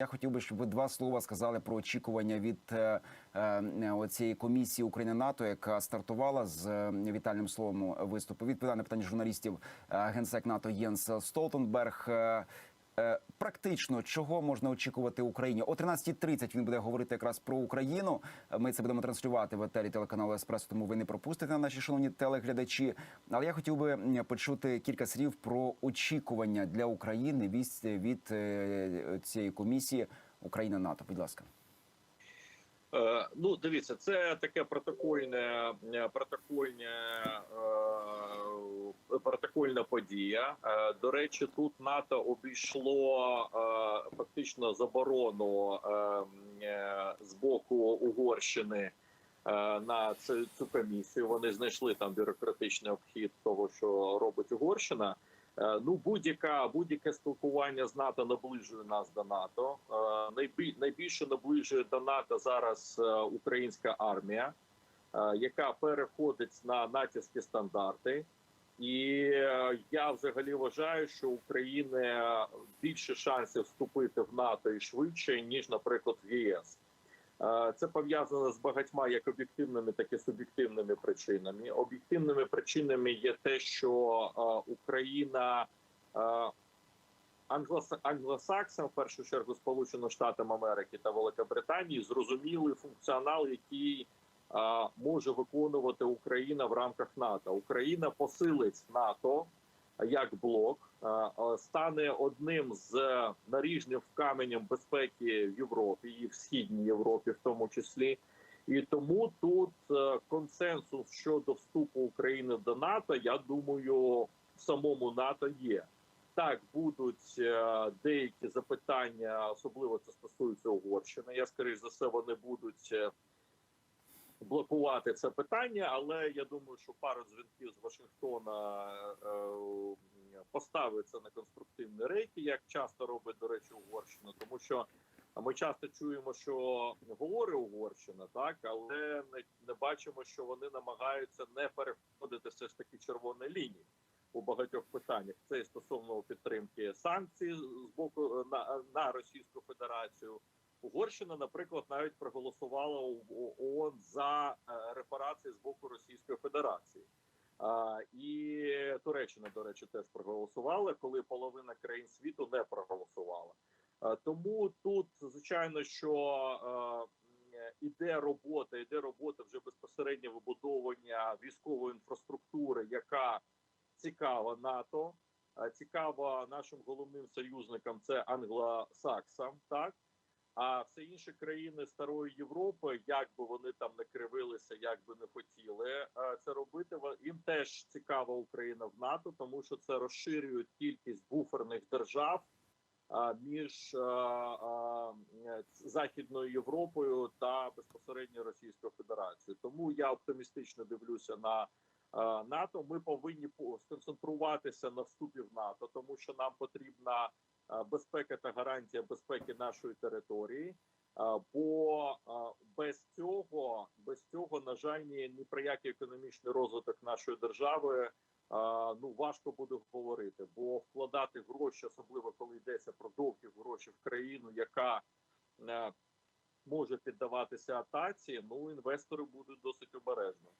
Я хотів би, щоб ви два слова сказали про очікування від е, е, оцієї комісії України НАТО, яка стартувала з е, вітальним словом виступу. Відповідає на питання журналістів е, генсек НАТО Єнс Столтенберг. Е, Практично чого можна очікувати Україні о 13.30 Він буде говорити якраз про Україну. Ми це будемо транслювати в етері телеканалу Еспресо, тому ви не пропустите наші шановні телеглядачі. Але я хотів би почути кілька слів про очікування для України від, е, цієї комісії Україна НАТО. Будь ласка. Е, ну, дивіться, це таке протокольне, е, протокольне, е, протокольна подія. Е, до речі, тут НАТО обійшло е, фактично заборону е, з боку Угорщини на цю, цю комісію. Вони знайшли там бюрократичний обхід того, що робить Угорщина. Ну, будь-яка будь-яке спілкування з НАТО наближує нас до НАТО. Найбільше наближує до НАТО зараз українська армія, яка переходить на натівські стандарти. І е, я взагалі вважаю, що України більше шансів вступити в НАТО і швидше ніж, наприклад, в ЄС. Е, Це пов'язано з багатьма як об'єктивними, так і суб'єктивними причинами. Об'єктивними причинами є те, що е, Україна е, англос- англосаксам, в першу чергу Сполученим Штатам Америки та Великобританії, зрозуміли функціонал, який е, може виконувати Україна в рамках НАТО. Україна посилить НАТО як блок, стане одним з наріжним каменем безпеки в Європі і в східній Європі, в тому числі. І тому тут е, консенсус щодо вступу України до НАТО, я думаю, в самому НАТО є. Так, будуть е, деякі запитання, особливо це стосується Угорщини. Я скоріш за все, вони будуть е, блокувати це питання, але я думаю, що пару дзвінків з Вашингтона е, е, поставиться на конструктивні рейки, як часто робить, до речі, Угорщина, тому що ми часто чуємо, що говорить Угорщина, так але не, не бачимо, що вони намагаються не переходити все ж таки червоної лінії у багатьох питаннях. Це і стосовно підтримки санкцій з боку е, на, на Російську Федерацію. Угорщина, наприклад, навіть проголосувала у у репарації з боку Російської Федерації. А, і Туреччина, до речі, теж проголосувала, коли половина країн світу не проголосувала. А, тому тут, звичайно, що е, іде робота, іде робота вже безпосередньо вибудовування військової інфраструктури, яка цікава НАТО, цікава нашим головним союзникам це англосаксам, так. А все інші країни старої Європи, як би вони там не кривилися, як би не хотіли е, це робити. Їм теж цікава Україна в НАТО, тому що це розширює кількість буферних держав між а, а, е, західною Європою та безпосередньо Російською Федерацією. Тому я оптимістично дивлюся на е, НАТО. Ми повинні сконцентруватися на вступі в НАТО, тому що нам потрібна е, безпека та гарантія безпеки нашої території. Е, Бо е, без цього, без цього, на жаль, ні, про який економічний розвиток нашої держави е, ну важко буде говорити, бо вкладати гроші, особливо коли йдеться про довгі гроші в країну, яка може піддаватися атаці, ну інвестори будуть досить обережно.